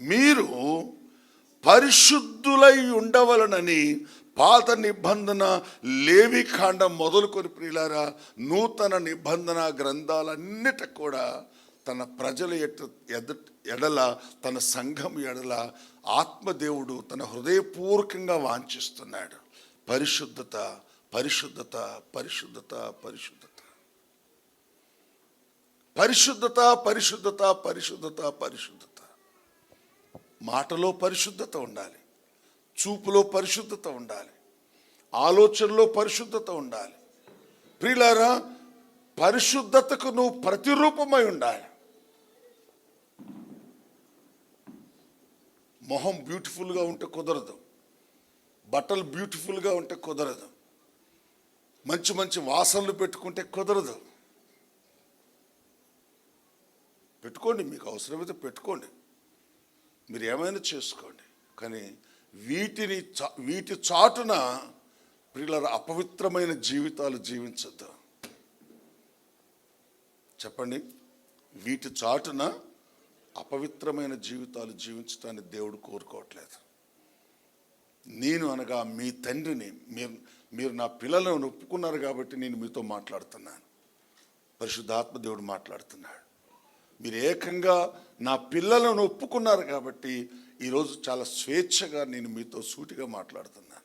మీరు పరిశుద్ధులై ఉండవలనని పాత నిబంధన లేవి కాండం మొదలుకొని ప్రియులారా నూతన నిబంధన గ్రంథాలన్నిట కూడా తన ప్రజల ఎట్ ఎద ఎడల తన సంఘం ఎడల ఆత్మదేవుడు తన హృదయపూర్వకంగా వాంఛిస్తున్నాడు. పరిశుద్ధత పరిశుద్ధత పరిశుద్ధత పరిశుద్ధత. పరిశుద్ధత పరిశుద్ధత పరిశుద్ధత పరిశుద్ధత. మాటలో పరిశుద్ధత ఉండాలి. చూపులో పరిశుద్ధత ఉండాలి. ఆలోచనలో పరిశుద్ధత ఉండాలి. ప్రియులారా పరిశుద్ధతకు నువ్వు ప్రతిరూపమై ఉండాలి. మొహం బ్యూటిఫుల్గా ఉంటే కుదరదు. బట్టలు బ్యూటిఫుల్గా ఉంటే కుదరదు. మంచి మంచి వాసనలు పెట్టుకుంటే కుదరదు. పెట్టుకోండి మీకు అవసరమైతే పెట్టుకోండి. మీరు ఏమైనా చేసుకోండి. కానీ వీటిని చా- వీటి చాటున ప్రియుల అపవిత్రమైన జీవితాలు జీవించద్దు. చెప్పండి. వీటి చాటున అపవిత్రమైన జీవితాలు జీవించడాన్ని దేవుడు కోరుకోవట్లేదు. నేను అనగా మీ తండ్రిని మీరు మీరు నా పిల్లలను ఒప్పుకున్నారు కాబట్టి నేను మీతో మాట్లాడుతున్నాను. పరిశుద్ధాత్మ దేవుడు మాట్లాడుతున్నాడు. మీరు ఏకంగా నా పిల్లలను ఒప్పుకున్నారు కాబట్టి ఈరోజు చాలా స్వేచ్ఛగా నేను మీతో సూటిగా మాట్లాడుతున్నాను.